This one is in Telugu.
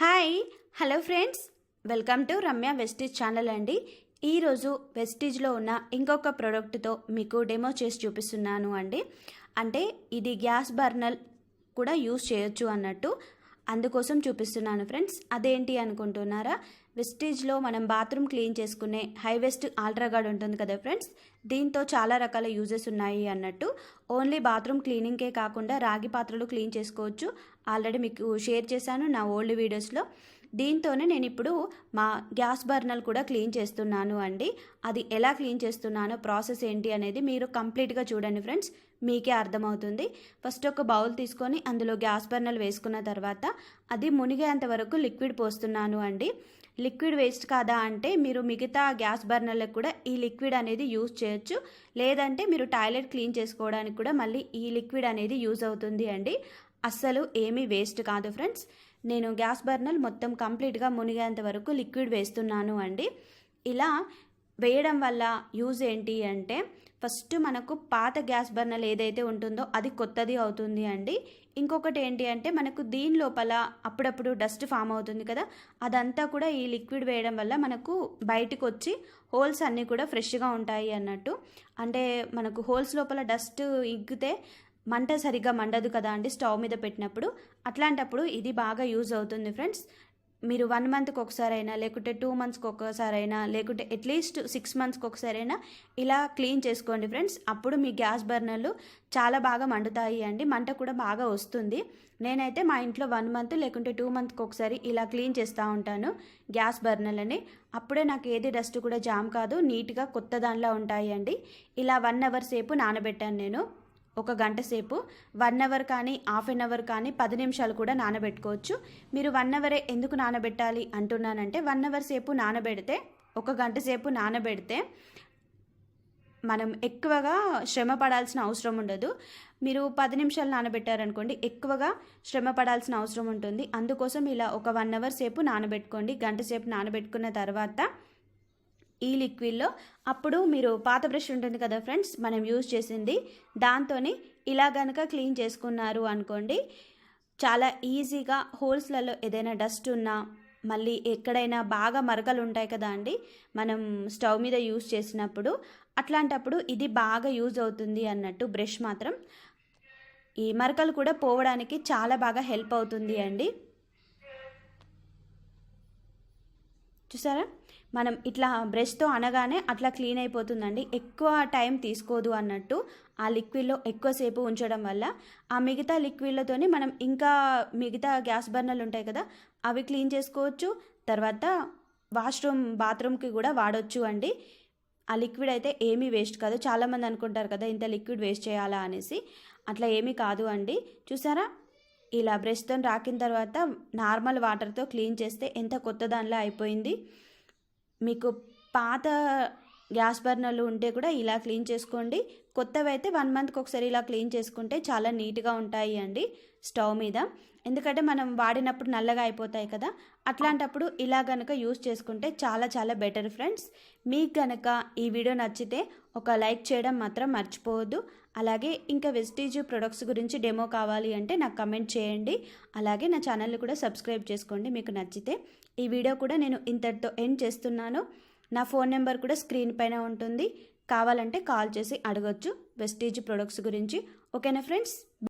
Hi hello friends. Welcome to Ramya Vestige channel అండి. ఈరోజు వెస్టీజ్లో ఉన్న ఇంకొక ప్రోడక్ట్తో మీకు డెమో చేసి చూపిస్తున్నాను అండి. అంటే ఇది గ్యాస్ బర్నర్ కూడా యూస్ చేయొచ్చు అన్నట్టు. అందుకోసం చూపిస్తున్నాను ఫ్రెండ్స్. అదేంటి అనుకుంటున్నారా? వెస్టీజ్లో మనం బాత్రూమ్ క్లీన్ చేసుకునే హైవెస్ట్ ఆల్ట్రాగార్డ్ ఉంటుంది కదా ఫ్రెండ్స్? దీంతో చాలా రకాల యూజెస్ ఉన్నాయి అన్నట్టు. ఓన్లీ బాత్రూమ్ క్లీనింగ్కే కాకుండా రాగి పాత్రలు క్లీన్ చేసుకోవచ్చు. ఆల్రెడీ మీకు షేర్ చేశాను నా ఓల్డ్ వీడియోస్లో. దీంతోనే నేను ఇప్పుడు మా గ్యాస్ బర్నర్ కూడా క్లీన్ చేస్తున్నాను అండి. అది ఎలా క్లీన్ చేస్తున్నానో ప్రాసెస్ ఏంటి అనేది మీరు కంప్లీట్గా చూడండి ఫ్రెండ్స్. మీకే అర్థమవుతుంది. ఫస్ట్ ఒక బౌల్ తీసుకొని అందులో గ్యాస్ బర్నర్ వేసుకున్న తర్వాత అది మునిగేంత వరకు లిక్విడ్ పోస్తున్నాను అండి. లిక్విడ్ వేస్ట్ కాదా అంటే మీరు మిగతా గ్యాస్ బర్నర్లకు కూడా ఈ లిక్విడ్ అనేది యూజ్ చేయొచ్చు. లేదంటే మీరు టాయిలెట్ క్లీన్ చేసుకోవడానికి కూడా మళ్ళీ ఈ లిక్విడ్ అనేది యూజ్ అవుతుంది అండి. అస్సలు ఏమీ వేస్ట్ కాదు ఫ్రెండ్స్. నేను గ్యాస్ బర్నర్ మొత్తం కంప్లీట్గా మునిగేంత వరకు లిక్విడ్ వేస్తున్నాను అండి. ఇలా వేయడం వల్ల యూజ్ ఏంటి అంటే ఫస్ట్ మనకు పాత గ్యాస్ బర్నర్ ఏదైతే ఉంటుందో అది కొత్తది అవుతుంది అండి. ఇంకొకటి ఏంటి అంటే మనకు దీని లోపల అప్పుడప్పుడు డస్ట్ ఫామ్ అవుతుంది కదా అదంతా కూడా ఈ లిక్విడ్ వేయడం వల్ల మనకు బయటకు వచ్చి హోల్స్ అన్నీ కూడా ఫ్రెష్గా ఉంటాయి అన్నట్టు. అంటే మనకు హోల్స్ లోపల డస్ట్ ఇగ్గితే మంట సరిగ్గా మండదు కదా అండి స్టవ్ మీద పెట్టినప్పుడు. అట్లాంటప్పుడు ఇది బాగా యూజ్ అవుతుంది ఫ్రెండ్స్. మీరు వన్ మంత్కి ఒకసారైనా లేకుంటే టూ మంత్స్కి ఒకసారైనా లేకుంటే అట్లీస్ట్ సిక్స్ మంత్స్కి ఒకసారైనా ఇలా క్లీన్ చేసుకోండి ఫ్రెండ్స్. అప్పుడు మీ గ్యాస్ బర్నర్లు చాలా బాగా మండుతాయి అండి. మంట కూడా బాగా వస్తుంది. నేనైతే మా ఇంట్లో వన్ మంత్ లేకుంటే టూ మంత్కి ఒకసారి ఇలా క్లీన్ చేస్తూ ఉంటాను గ్యాస్ బర్నర్లని. అప్పుడే నాకు ఏది డస్ట్ కూడా జామ్ కాదు నీట్గా కొత్త దానిలా ఉంటాయి అండి ఇలా వన్ అవర్ సేపు నానబెట్టాను నేను. ఒక గంట సేపు వన్ అవర్ కానీ హాఫ్ అన్ అవర్ కానీ పది నిమిషాలు కూడా నానబెట్టుకోవచ్చు. మీరు వన్ అవరే ఎందుకు నానబెట్టాలి అంటున్నానంటే వన్ అవర్ సేపు నానబెడితే ఒక గంట సేపు నానబెడితే మనం ఎక్కువగా శ్రమ పడాల్సిన అవసరం ఉండదు. మీరు పది నిమిషాలు నానబెట్టారనుకోండి ఎక్కువగా శ్రమ పడాల్సిన అవసరం ఉంటుంది. అందుకోసం ఇలా ఒక వన్ అవర్ సేపు నానబెట్టుకోండి. గంట సేపు నానబెట్టుకున్న తర్వాత ఈ లిక్విడ్లో. అప్పుడు మీరు పాత బ్రష్ ఉంటుంది కదా ఫ్రెండ్స్ మనం యూజ్ చేసింది. దాంతో ఇలా కనుక క్లీన్ చేసుకున్నారు అనుకోండి చాలా ఈజీగా హోల్స్లలో ఏదైనా డస్ట్ ఉన్నా మళ్ళీ ఎక్కడైనా బాగా మరకలు ఉంటాయి కదా అండి మనం స్టవ్ మీద యూజ్ చేసినప్పుడు అట్లాంటప్పుడు ఇది బాగా యూజ్ అవుతుంది అన్నట్టు బ్రష్ మాత్రం. ఈ మరకలు కూడా పోవడానికి చాలా బాగా హెల్ప్ అవుతుంది అండి. చూసారా? మనం ఇట్లా బ్రష్తో అనగానే అట్లా క్లీన్ అయిపోతుందండి. ఎక్కువ టైం తీసుకోదు అన్నట్టు ఆ లిక్విడ్లో ఎక్కువసేపు ఉంచడం వల్ల. ఆ మిగతా లిక్విడ్లతోని మనం ఇంకా మిగతా గ్యాస్ బర్నర్లు ఉంటాయి కదా అవి క్లీన్ చేసుకోవచ్చు. తర్వాత వాష్రూమ్ బాత్రూమ్కి కూడా వాడవచ్చు అండి. ఆ లిక్విడ్ అయితే ఏమీ వేస్ట్ కాదు. చాలామంది అనుకుంటారు కదా ఇంత లిక్విడ్ వేస్ట్ చేయాలా అనేసి. అట్లా ఏమీ కాదు అండి. చూసారా? ఇలా బ్రష్తో రాకిన తర్వాత నార్మల్ వాటర్తో క్లీన్ చేస్తే ఎంత కొత్త దానిలో అయిపోయింది. మీకు పాత గ్యాస్ బర్నర్లు ఉంటే కూడా ఇలా క్లీన్ చేసుకోండి. కొత్తవి అయితే వన్ మంత్కి ఒకసారి ఇలా క్లీన్ చేసుకుంటే చాలా నీట్గా ఉంటాయి అండి స్టవ్ మీద. ఎందుకంటే మనం వాడినప్పుడు నల్లగా అయిపోతాయి కదా. అట్లాంటప్పుడు ఇలా కనుక యూస్ చేసుకుంటే చాలా చాలా బెటర్ ఫ్రెండ్స్. మీకు కనుక ఈ వీడియో నచ్చితే ఒక లైక్ చేయడం మాత్రం మర్చిపోవద్దు. అలాగే ఇంకా వెస్టీజ్ ప్రొడక్ట్స్ గురించి డెమో కావాలి అంటే నాకు కమెంట్ చేయండి. అలాగే నా ఛానల్ని కూడా సబ్స్క్రైబ్ చేసుకోండి మీకు నచ్చితే. ఈ వీడియో కూడా నేను ఇంతటితో ఎండ్ చేస్తున్నాను. నా ఫోన్ నెంబర్ కూడా స్క్రీన్ పైన ఉంటుంది. కావాలంటే కాల్ చేసి అడగొచ్చు వెస్టీజ్ ప్రొడక్ట్స్ గురించి. ఓకేనా ఫ్రెండ్స్?